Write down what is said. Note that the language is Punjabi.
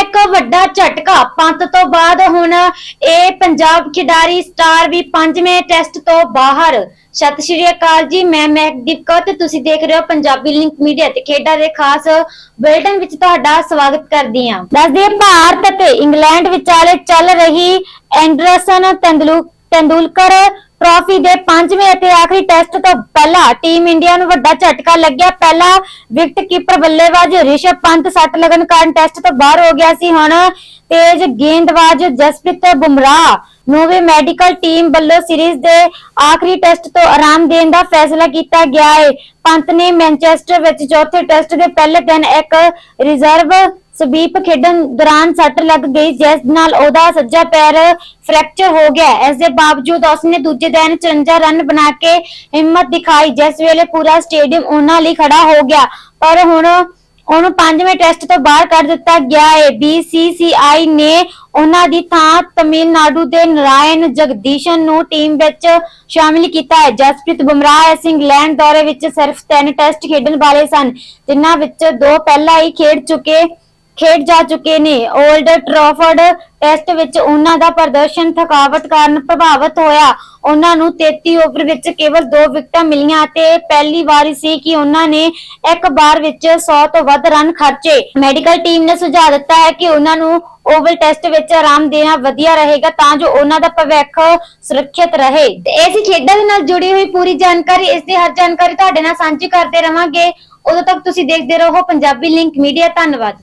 ਇੱਕ ਵੱਡਾ ਝਟਕਾ। ਪੰਤ ਤੋਂ ਬਾਅਦ ਹੁਣ ਇਹ ਪੰਜਾਬ ਖਿਡਾਰੀ ਸਟਾਰ ਵੀ ਪੰਜਵੇਂ ਟੈਸਟ ਤੋਂ ਬਾਹਰ। ਸਤਿ ਸ਼੍ਰੀ ਅਕਾਲ ਜੀ, ਮੈਂ ਮਹਿਕਦੀਪ ਕੌਰ ਤੇ ਤੁਸੀਂ ਦੇਖ ਰਹੇ ਹੋ ਪੰਜਾਬੀ ਲਿੰਕ ਮੀਡੀਆ ਤੇ ਖੇਡਾਂ ਦੇ ਖਾਸ ਬੁਲੇਟਿਨ ਵਿੱਚ ਤੁਹਾਡਾ ਸਵਾਗਤ ਕਰਦੀ ਹਾਂ। ਦੱਸਦੇ ਭਾਰਤ ਅਤੇ ਇੰਗਲੈਂਡ ਵਿਚਾਲੇ ਚੱਲ ਰਹੀ ਐਂਡਰਸਨ ਤੰਦਲੂ, ਤੰਦੂਲਕਰ ਟਰਾਫੀ ਦੇ ਪੰਜਵੇਂ ਅਤੇ ਆਖਰੀ ਟੈਸਟ ਤੋਂ ਪਹਿਲਾਂ ਟੀਮ ਇੰਡੀਆ ਨੂੰ ਵੱਡਾ ਝਟਕਾ ਲੱਗਿਆ। ਪਹਿਲਾ ਵਿਕਟ ਕੀਪਰ ਬੱਲੇਬਾਜ਼ ਰਿਸ਼ਭ ਪੰਤ ਸੱਟ ਲੱਗਣ ਕਾਰਨ ਟੈਸਟ ਤੋਂ ਬਾਹਰ ਹੋ ਗਿਆ ਸੀ ਹੁਣ। ਤੇਜ਼ ਗੇਂਦਬਾਜ਼ ਜਸਪ੍ਰੀਤ ਬੁਮਰਾਹ ਨੂੰ ਵੀ ਮੈਡੀਕਲ ਟੀਮ ਵੱਲੋਂ ਸੀਰੀਜ਼ ਦੇ ਆਖਰੀ ਟੈਸਟ ਤੋਂ ਆਰਾਮ ਦੇਣ ਦਾ ਫੈਸਲਾ ਕੀਤਾ ਗਿਆ ਹੈ ਪੰਤ ਨੇ ਮੈਨਚੈਸਟਰ ਵਿੱਚ ਚੌਥੇ ਟੈਸਟ ਦੇ ਪਹਿਲੇ ਦਿਨ ਇੱਕ ਰਿਜ਼ਰਵ ਸਬੀਪ ਖੇਡਣ ਦੌਰਾਨ ਸੱਟ ਲੱਗ ਗਈ, ਜਿਸ ਨਾਲ ਉਹਦਾ ਸੱਜਾ ਪੈਰ ਫ੍ਰੈਕਚਰ ਹੋ ਗਿਆ। ਇਸ ਦੇ ਬਾਵਜੂਦ ਉਸਨੇ ਦੂਜੇ ਦਿਨ 54 ਰਨ ਬਣਾ ਕੇ ਹਿੰਮਤ ਦਿਖਾਈ, ਜਿਸ ਵੇਲੇ ਪੂਰਾ ਸਟੇਡੀਅਮ ਉਹਨਾਂ ਲਈ ਖੜਾ ਹੋ ਗਿਆ। ਪਰ ਹੁਣ ਉਹਨੂੰ ਪੰਜਵੇਂ ਟੈਸਟ ਤੋਂ ਬਾਹਰ ਕੱਢ ਦਿੱਤਾ ਗਿਆ। ਹੈ BCCI ਨੇ ਉਹਨਾਂ ਦੀ ਥਾਂ ਤਮਿਲਨਾਡੂ ਦੇ ਨਰਾਇਣ ਜਗਦੀਸ਼ਨ ਨੂੰ ਟੀਮ ਵਿੱਚ ਸ਼ਾਮਿਲ ਕੀਤਾ ਹੈ। ਜਸਪ੍ਰੀਤ ਬੁਮਰਾਹ ਇਸ ਇੰਗਲੈਂਡ ਦੌਰੇ ਵਿੱਚ ਸਿਰਫ ਤਿੰਨ ਟੈਸਟ ਖੇਡਣ ਵਾਲੇ ਸਨ, ਜਿਨ੍ਹਾਂ ਵਿੱਚ ਦੋ ਪਹਿਲਾਂ ਹੀ ਖੇਡ ਚੁੱਕੇ ਖੇਡ ਜਾ ਚੁੱਕੇ ਨੇ। 올ਡ ਟ੍ਰੈਫਰਡ ਟੈਸਟ ਵਿੱਚ ਉਹਨਾਂ ਦਾ ਪ੍ਰਦਰਸ਼ਨ ਥਕਾਵਟ ਕਾਰਨ ਪ੍ਰਭਾਵਿਤ ਹੋਇਆ। ਉਹਨਾਂ ਨੂੰ 33 ਓਵਰ ਵਿੱਚ ਕੇਵਲ 2 ਵਿਕਟਾਂ ਮਿਲੀਆਂ ਅਤੇ ਪਹਿਲੀ ਵਾਰੀ ਸੀ ਕਿ ਉਹਨਾਂ ਨੇ ਇੱਕ ਵਾਰ ਵਿੱਚ 100 ਤੋਂ ਵੱਧ ਰਨ ਖਰਚੇ। ਮੈਡੀਕਲ ਟੀਮ ਨੇ ਸੁਝਾਅ ਦਿੱਤਾ ਹੈ ਕਿ ਉਹਨਾਂ ਨੂੰ ਓਵਲ ਟੈਸਟ ਵਿੱਚ ਆਰਾਮ ਦੇਣਾ ਵਧੀਆ ਰਹੇਗਾ ਤਾਂ ਜੋ ਉਹਨਾਂ ਦਾ ਭਵਿੱਖ ਸੁਰੱਖਿਅਤ ਰਹੇ। ਇਸ ਖੇਡਾਂ ਦੇ ਨਾਲ ਜੁੜੀ ਹੋਈ ਪੂਰੀ ਜਾਣਕਾਰੀ। ਇਸ ਦੀ ਹਰ ਜਾਣਕਾਰੀ ਤੁਹਾਡੇ ਨਾਲ ਸਾਂਝੀ ਕਰਦੇ ਰਵਾਂਗੇ। ਉਦੋਂ ਤੱਕ ਤੁਸੀਂ ਦੇਖਦੇ ਰਹੋ ਪੰਜਾਬੀ ਲਿੰਕ ਮੀਡੀਆ ਧੰਨਵਾਦ।